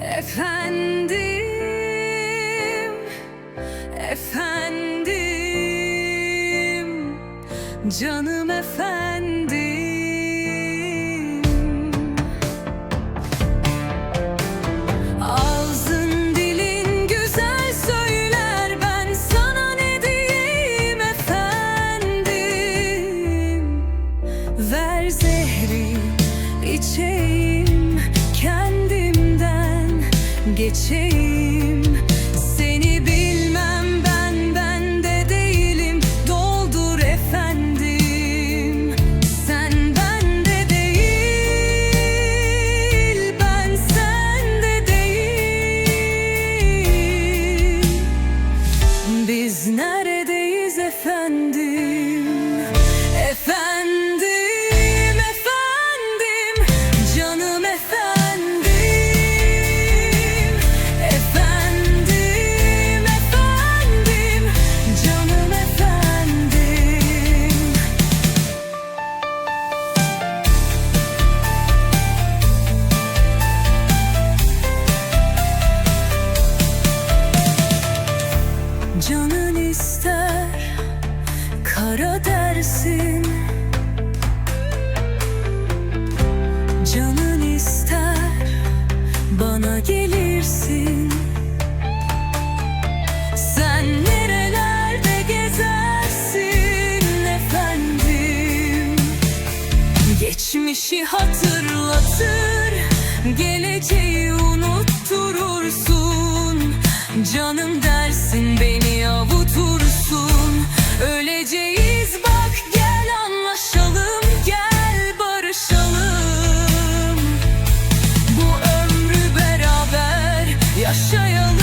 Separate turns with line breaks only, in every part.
Efendim, efendim, canım efendim. Ağzın dilin güzel söyler ben sana ne diyeyim efendim. Ver zehri içeyim geçeyim. Seni bilmem ben bende değilim. Doldur efendim. Sen bende değil. Ben sende değil. Biz neredeyiz efendim? Kara dersin Canın ister bana gelirsin Sen nerelerde gezersin efendim Geçmişi hatırlatır, geleceği unutturursun. Canım dersin beni. Öleceğiz bak gel anlaşalım, gel barışalım. Bu ömrü beraber yaşayalım.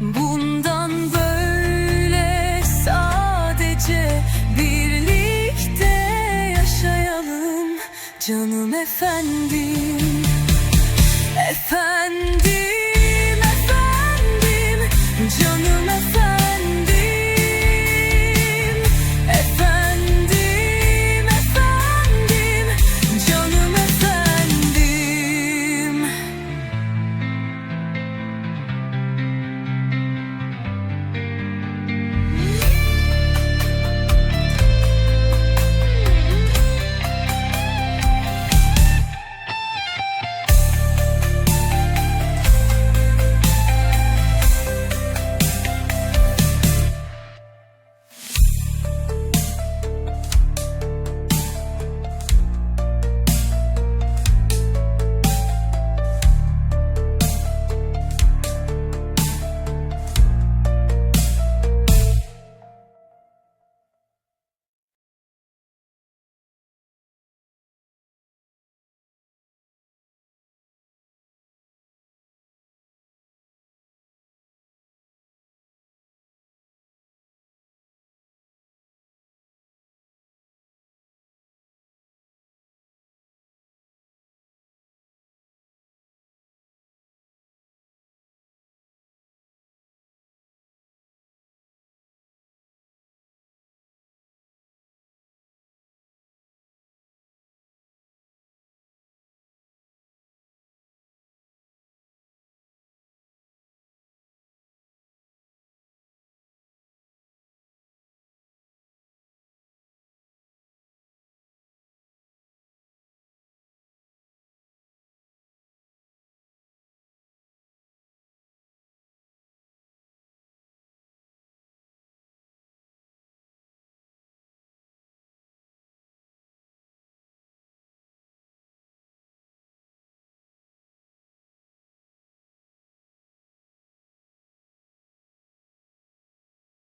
Bundan böyle sadece birlikte yaşayalım canım efendim. Efendim